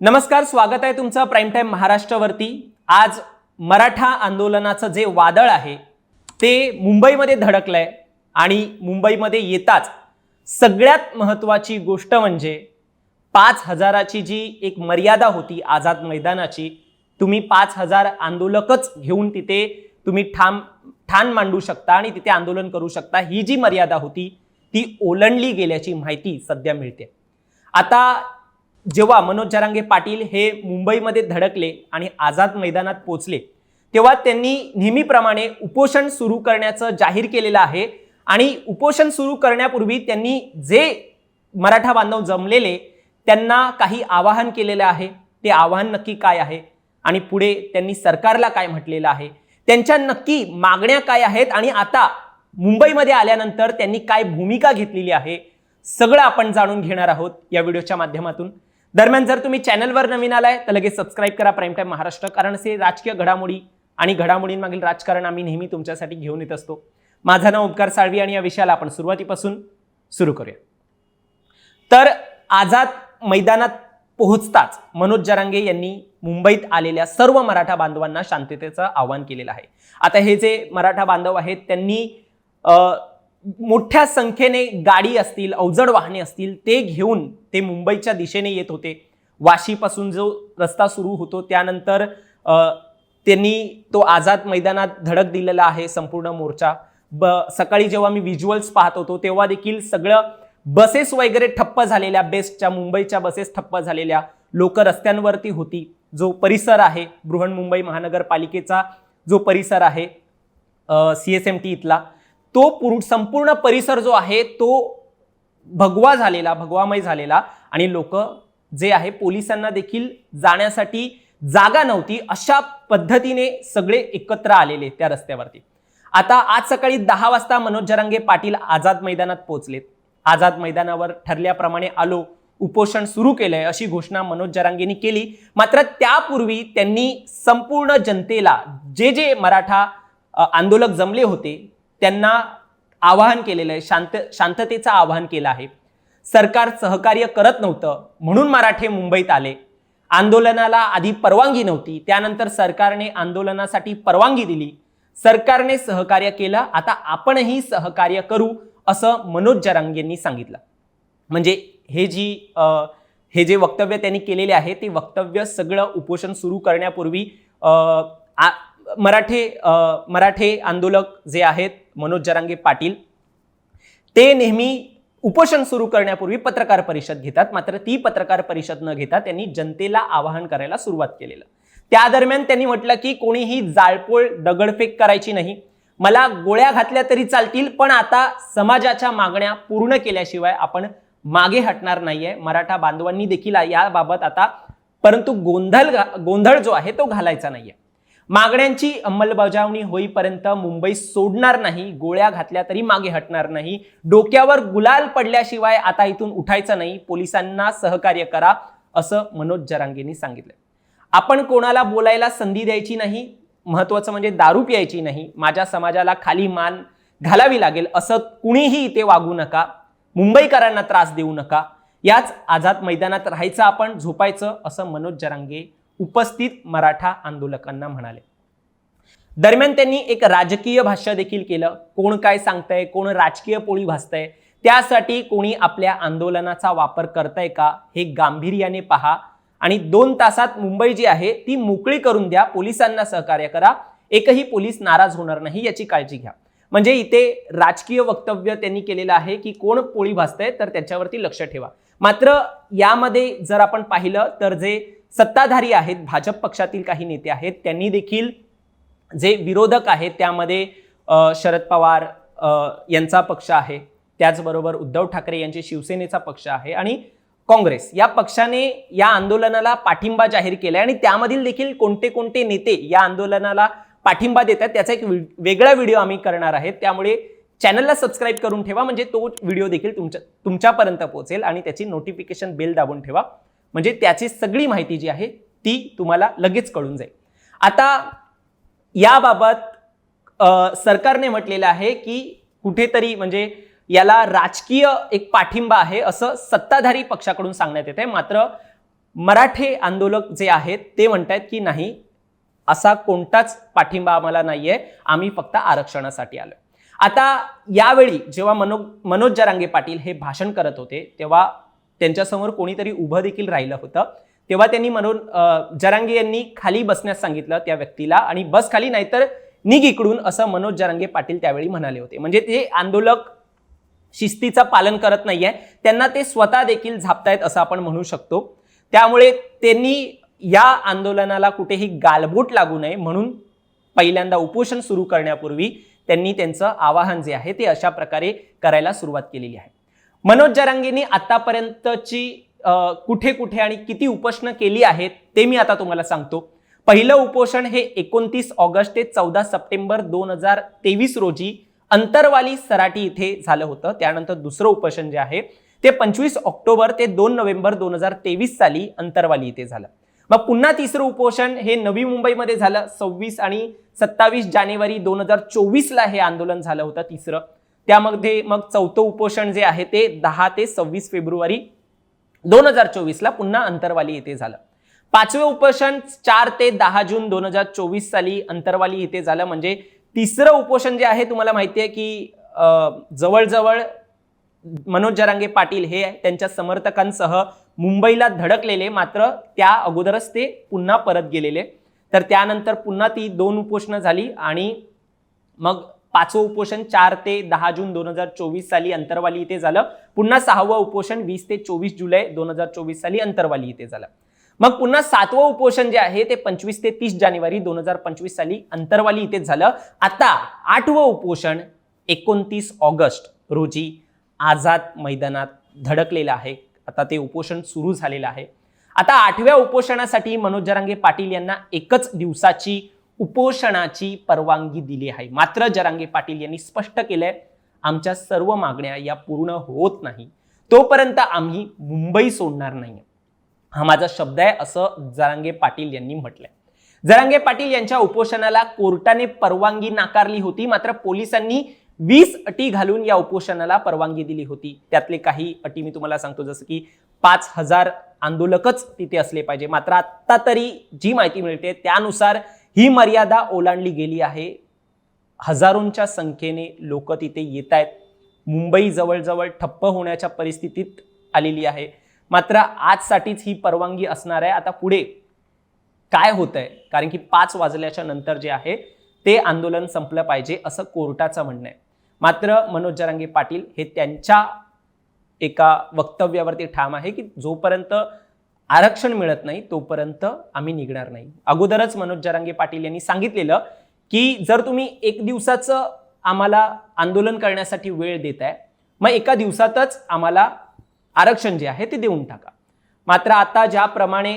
नमस्कार स्वागत आहे तुमचं प्राईम टाईम महाराष्ट्रावरती. आज मराठा आंदोलनाचं जे वादळ आहे ते मुंबईमध्ये धडकलं आहे आणि मुंबईमध्ये येताच सगळ्यात महत्त्वाची गोष्ट म्हणजे पाच हजाराची जी एक मर्यादा होती आझाद मैदानाची तुम्ही पाच हजार आंदोलकच घेऊन तिथे तुम्ही ठाम ठाण मांडू शकता आणि तिथे आंदोलन करू शकता. ही जी मर्यादा होती ती ओलंडली गेल्याची माहिती सध्या मिळते. आता जेव्हा मनोज जरांगे पाटील हे मुंबईमध्ये धडकले आणि आझाद मैदानात पोचले तेव्हा त्यांनी नेहमीप्रमाणे उपोषण सुरू करण्याचं जाहीर केलेलं आहे. आणि उपोषण सुरू करण्यापूर्वी त्यांनी जे मराठा बांधव जमलेले त्यांना काही आवाहन केलेलं आहे. ते आवाहन नक्की काय आहे? आणि पुढे त्यांनी सरकारला काय म्हटलेलं आहे? त्यांच्या नक्की मागण्या काय आहेत? आणि आता मुंबईमध्ये आल्यानंतर त्यांनी काय भूमिका घेतलेली आहे? सगळं आपण जाणून घेणार आहोत या व्हिडिओच्या माध्यमातून. दरम्यान जर तुम्ही चॅनलवर नवीन आलाय तर लगेच सबस्क्राईब करा. प्राईम टाईम महाराष्ट्र कारण असे राजकीय घडामोडी आणि घडामोडींमागील राजकारण आम्ही नेहमी तुमच्यासाठी घेऊन येत असतो. माझं नाव उपकार साळवी आणि या विषयाला आपण सुरुवातीपासून सुरू करूया. तर आझाद मैदानात पोहोचताच मनोज जरांगे यांनी मुंबईत आलेल्या सर्व मराठा बांधवांना शांततेचं आवाहन केलेलं आहे. आता हे जे मराठा बांधव आहेत त्यांनी मोठ्या संख्येने गाडी असतील अवजड वाहने असतील ते घेऊन ते मुंबईच्या दिशेने येत होते. वाशीपासून जो रस्ता सुरू होतो त्यानंतर त्यांनी तो आझाद मैदानात धडक दिलेला आहे संपूर्ण मोर्चा. ब सकाळी जेव्हा मी व्हिज्युअल्स पाहत होतो तेव्हा देखील सगळं बसेस वगैरे ठप्प झालेल्या बेस्टच्या मुंबईच्या बसेस ठप्प झालेल्या लोक रस्त्यांवरती होती. जो परिसर आहे बृहन्मुंबई महानगरपालिकेचा जो परिसर आहे सी एस एम टी इथला तो पूर्ण संपूर्ण परिसर जो आहे तो भगवा झालेला भगवामय झालेला आणि लोक जे आहे पोलिसांना देखील जाण्यासाठी जागा नव्हती अशा पद्धतीने सगळे एकत्र आलेले त्या रस्त्यावरती. आता आज सकाळी दहा वाजता मनोज जरांगे पाटील आझाद मैदानात पोहोचलेत. आझाद मैदानावर ठरल्याप्रमाणे आलो उपोषण सुरू केलंय अशी घोषणा मनोज जरांगेंनी केली. मात्र त्यापूर्वी त्यांनी संपूर्ण जनतेला जे जे मराठा आंदोलक जमले होते त्यांना आवाहन केलेलं आहे शांत शांततेचं आवाहन केलं आहे. सरकार सहकार्य करत नव्हतं म्हणून मराठे मुंबईत आले. आंदोलनाला आधी परवानगी नव्हती त्यानंतर सरकारने आंदोलनासाठी परवानगी दिली. सरकारने सहकार्य केलं आता आपणही सहकार्य करू असं मनोज जरांगेंनी सांगितलं. म्हणजे हे जी आ, हे जे वक्तव्य त्यांनी केलेले आहे ते वक्तव्य सगळं उपोषण सुरू करण्यापूर्वी आ- मराठे मराठे आंदोलक जे आहेत मनोज जरांगे पाटील ते नेहमी उपोषण सुरू करण्यापूर्वी पत्रकार परिषद घेतात मात्र ती पत्रकार परिषद न घेता त्यांनी जनतेला आवाहन करायला सुरुवात केलेलं. त्या दरम्यान त्यांनी म्हटलं की कोणीही जाळपोळ दगडफेक करायची नाही. मला गोळ्या घातल्या तरी चालतील पण आता समाजाच्या मागण्या पूर्ण केल्याशिवाय आपण मागे हटणार नाहीये. मराठा बांधवांनी देखील याबाबत आता परंतु गोंधळ गोंधळ जो आहे तो घालायचा नाहीये. मागण्यांची अंमलबजावणी होईपर्यंत मुंबई सोडणार नाही गोळ्या घातल्या तरी मागे हटणार नाही. डोक्यावर गुलाल पडल्याशिवाय आता इथून उठायचं नाही. पोलिसांना सहकार्य करा असं मनोज जरांगेंनी सांगितलं आपण कोणाला बोलायला संधी द्यायची नाही महत्वाचं म्हणजे दारू प्यायची नाही माझ्या समाजाला खाली मान घालावी लागेल असं कुणीही इथे वागू नका मुंबईकरांना त्रास देऊ नका. याच आझाद मैदानात राहायचं आपण झोपायचं असं मनोज जरांगे उपस्थित मराठा आंदोलकांना म्हणाले. दरम्यान त्यांनी एक राजकीय भाष्य देखील केलं. कोण काय सांगतंय कोण राजकीय पोळी भासतंय त्यासाठी कोणी आपल्या आंदोलनाचा वापर करतंय का हे गांभीर्याने पहा. आणि दोन तासात मुंबई जी आहे ती मोकळी करून द्या. पोलिसांना सहकार्य करा. एकही पोलीस नाराज होणार नाही याची काळजी घ्या. म्हणजे इथे राजकीय वक्तव्य त्यांनी केलेलं आहे की कोण पोळी भासतंय तर त्याच्यावरती लक्ष ठेवा. मात्र यामध्ये जर आपण पाहिलं तर जे सत्ताधारी आहेत भाजप पक्षातील काही नेते आहेत त्यांनी देखील जे विरोधक आहेत त्यामध्ये शरद पवार यांचा पक्ष आहे. त्याचबरोबर उद्धव ठाकरे यांचे शिवसेनेचा पक्ष आहे आणि काँग्रेस. या पक्षाने या आंदोलनाला पाठिंबा जाहीर केला आणि त्यामधील देखील कोणते कोणते नेते या आंदोलनाला पाठिंबा देतात त्याचा एक वेगळा व्हिडिओ आम्ही करणार आहेत. त्यामुळे चॅनलला सबस्क्राईब करून ठेवा म्हणजे तो व्हिडिओ देखील तुमच्या तुमच्यापर्यंत पोहोचेल आणि त्याची नोटिफिकेशन बेल दाबून ठेवा. म्हणजे त्याची सगळी माहिती जी आहे ती तुम्हाला लगेच कळून जाईल. आता याबाबत सरकारने म्हटलेलं आहे की कुठेतरी म्हणजे याला राजकीय एक पाठिंबा आहे असं सत्ताधारी पक्षाकडून सांगण्यात येते मात्र मराठे आंदोलक जे आहेत ते म्हणतात की नाही असा कोणताच पाठिंबा आम्हाला नाही आहे आम्ही फक्त आरक्षणासाठी आलो आता यावेळी जेव्हा मनो मनोज जरांगे पाटील हे भाषण करत होते तेव्हा त्यांच्यासमोर कोणीतरी उभं देखील राहिलं होतं. तेव्हा त्यांनी मनोज जरांगे यांनी खाली बसण्यास सांगितलं त्या व्यक्तीला आणि बस खाली नाहीतर निघ इकडून असं मनोज जरांगे पाटील त्यावेळी म्हणाले होते. म्हणजे ते आंदोलक शिस्तीचं पालन करत नाहीये. त्यांना ते स्वतः देखील झापतायत असं आपण म्हणू शकतो. त्यामुळे त्यांनी या आंदोलनाला कुठेही गालबोट लागू नये म्हणून पहिल्यांदा उपोषण सुरू करण्यापूर्वी त्यांनी त्यांचं आवाहन जे आहे ते अशा प्रकारे करायला सुरुवात केलेली आहे. मनोज जरांगेंनी आतापर्यंतची कुठे कुठे आणि किती उपोषणं केली आहेत ते मी आता तुम्हाला सांगतो. पहिलं उपोषण हे एकोणतीस ऑगस्ट ते चौदा सप्टेंबर दोन हजार तेवीस रोजी अंतरवाली सराटी इथे झालं होतं. त्यानंतर दुसरं उपोषण जे आहे ते पंचवीस ऑक्टोबर ते दोन नोव्हेंबर दोन हजार तेवीस साली अंतरवाली इथे झालं. मग पुन्हा तिसरं उपोषण हे नवी मुंबईमध्ये झालं. सव्वीस आणि सत्तावीस जानेवारी दोन हजार चोवीसला हे आंदोलन झालं होतं तिसरं. त्यामध्ये मग चौथं उपोषण जे आहे ते दहा ते सव्वीस फेब्रुवारी दोन हजार चोवीसला पुन्हा अंतरवाली येथे झालं. पाचवे उपोषण चार ते दहा जून दोन हजार चोवीस साली अंतरवाली येथे झालं. म्हणजे तिसरं उपोषण जे आहे तुम्हाला माहिती आहे की जवळजवळ मनोज जरांगे पाटील हे त्यांच्या समर्थकांसह मुंबईला धडकलेले. मात्र त्या अगोदरच ते पुन्हा परत गेलेले. तर त्यानंतर पुन्हा ती दोन उपोषणं झाली आणि मग पाचवं उपोषण चार ते दहा जून दोन हजार चोवीस साली अंतरवाली इथे झालं. पुन्हा सहावं उपोषण वीस ते चोवीस जुलै दोन हजार चोवीस साली अंतरवाली इथे झालं. मग पुन्हा सातवं उपोषण जे आहे ते पंचवीस ते तीस जानेवारी दोन हजार पंचवीस साली अंतरवाली इथे झालं. आता आठवं उपोषण एकोणतीस ऑगस्ट रोजी आझाद मैदानात धडकलेलं आहे. आता ते उपोषण सुरू झालेलं आहे. आता आठव्या उपोषणासाठी मनोज जरांगे पाटील यांना एकच दिवसाची उपोषणाची परवानगी दिली आहे. मात्र जरांगे पाटील यांनी स्पष्ट केलंय आमच्या सर्व मागण्या या पूर्ण होत नाही. तोपर्यंत आम्ही मुंबई सोडणार नाही हा माझा शब्द आहे असं जरांगे पाटील यांनी म्हटलंय. जरांगे पाटील यांच्या उपोषणाला कोर्टाने परवानगी नाकारली होती मात्र पोलिसांनी वीस अटी घालून या उपोषणाला परवानगी दिली होती. त्यातले काही अटी मी तुम्हाला सांगतो जसं की पाच हजार आंदोलकच तिथे असले पाहिजे. मात्र आत्ता तरी जी माहिती मिळते त्यानुसार ही मर्यादा ओलांडली गेली आहे. हजारोंच्या संख्येने लोक तिथे येत आहेत. मुंबई जवळजवळ ठप्प होण्याच्या परिस्थितीत आलेली आहे. मात्र आजसाठीच ही परवानगी असणार आहे. आता पुढे काय होत आहे कारण की पाच वाजल्याच्या नंतर जे आहे ते आंदोलन संपलं पाहिजे असं कोर्टाचं म्हणणं आहे. मात्र मनोज जरांगे पाटील हे त्यांच्या एका वक्तव्यावरती ठाम आहे की जोपर्यंत आरक्षण मिळत नाही तोपर्यंत आम्ही निघणार नाही. अगोदरच मनोज जरांगे पाटील यांनी सांगितलेलं की जर तुम्ही एक दिवसाचं आम्हाला आंदोलन करण्यासाठी वेळ देत आहे मग एका दिवसातच आम्हाला आरक्षण जे आहे ते देऊन टाका. मात्र आता ज्याप्रमाणे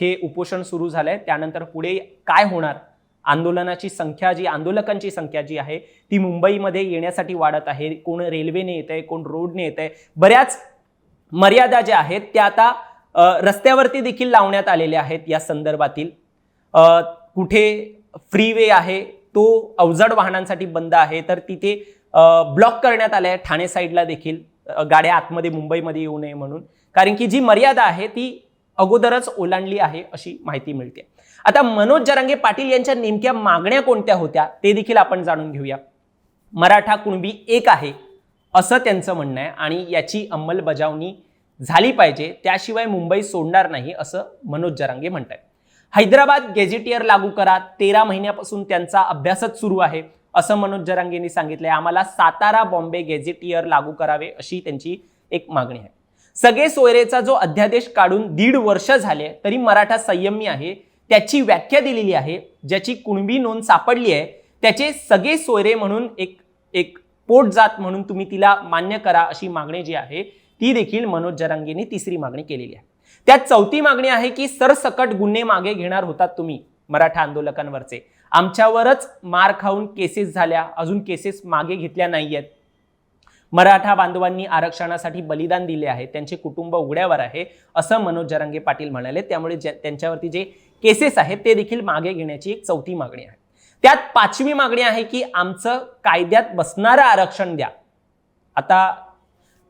हे उपोषण सुरू झालंय त्यानंतर पुढे काय होणार? आंदोलनाची संख्या जी आंदोलकांची संख्या जी आहे ती मुंबईमध्ये येण्यासाठी वाढत आहे. कोण रेल्वेने येत आहे कोण रोडने येत आहे बऱ्याच मर्यादा ज्या आहेत त्या आता रस्त्यावरती देखील लावण्यात आलेल्या आहेत या संदर्भातील. कुठे फ्रीवे आहे तो अवजड वाहनांसाठी बंद आहे तर तिथे ब्लॉक करण्यात आले आहे ठाणे साईडला देखील. गाड्या आतमध्ये मुंबईमध्ये येऊ नये म्हणून. कारण की जी मर्यादा आहे ती अगोदरच ओलांडली आहे अशी माहिती मिळते. आता मनोज जरांगे पाटील यांच्या नेमक्या मागण्या कोणत्या होत्या ते देखील आपण जाणून घेऊया. मराठा कुणबी एक आहे असं त्यांचं म्हणणं आहे आणि याची अंमलबजावणी झाली पाहिजे त्याशिवाय मुंबई सोडणार नाही असं मनोज जरांगे म्हणत आहे हैदराबाद गेजेटियर लागू करा तेरा महिन्यापासून त्यांचा अभ्यासच सुरू आहे असं मनोज जरांगेंनी सांगितलंय. आम्हाला सातारा बॉम्बे गेजेटियर लागू करावे अशी त्यांची एक मागणी आहे. सगळे सोयरेचा जो अध्यादेश काढून दीड वर्ष झाले तरी मराठा संयमी आहे त्याची व्याख्या दिलेली आहे ज्याची कुणबी नोंद सापडली आहे त्याचे सगळे सोयरे म्हणून एक एक पोट जात म्हणून तुम्ही तिला मान्य करा अशी मागणी जी आहे ती देखील मनोज जरांगेंनी तिसरी मागणी केलेली आहे. त्यात चौथी मागणी आहे की सरसकट गुन्हे मागे घेणार होतात तुम्ही मराठा आंदोलकांवरचे. आमच्यावरच मार खाऊन केसेस झाल्या अजून केसेस मागे घेतल्या नाही आहेत मराठा बांधवांनी आरक्षणासाठी बलिदान दिले आहे त्यांचे कुटुंब उघड्यावर आहे असं मनोज जरांगे पाटील म्हणाले. त्यामुळे ज्या- त्यांच्यावरती जे केसेस आहेत ते देखील मागे घेण्याची एक चौथी मागणी आहे. त्यात पाचवी मागणी आहे की आमचं कायद्यात बसणारं आरक्षण द्या. आता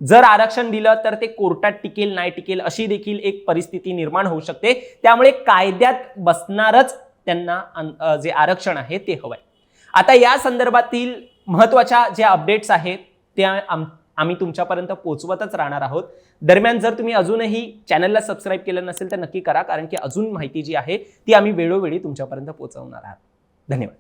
जर आरक्षण दिलं तर ते कोर्टात टिकेल नाही टिकेल अशी देखील एक परिस्थिती निर्माण होऊ शकते. त्यामुळे कायद्यात बसणारच त्यांना जे आरक्षण आहे ते हवंय. आता या संदर्भातील महत्त्वाच्या ज्या अपडेट्स आहेत त्या आम आम्ही तुमच्यापर्यंत पोहोचवतच राहणार आहोत. दरम्यान जर तुम्ही अजूनही चॅनलला सबस्क्राईब केलं नसेल तर नक्की करा कारण की अजून माहिती जी आहे ती आम्ही वेळोवेळी तुमच्यापर्यंत पोहोचवणार आहात. धन्यवाद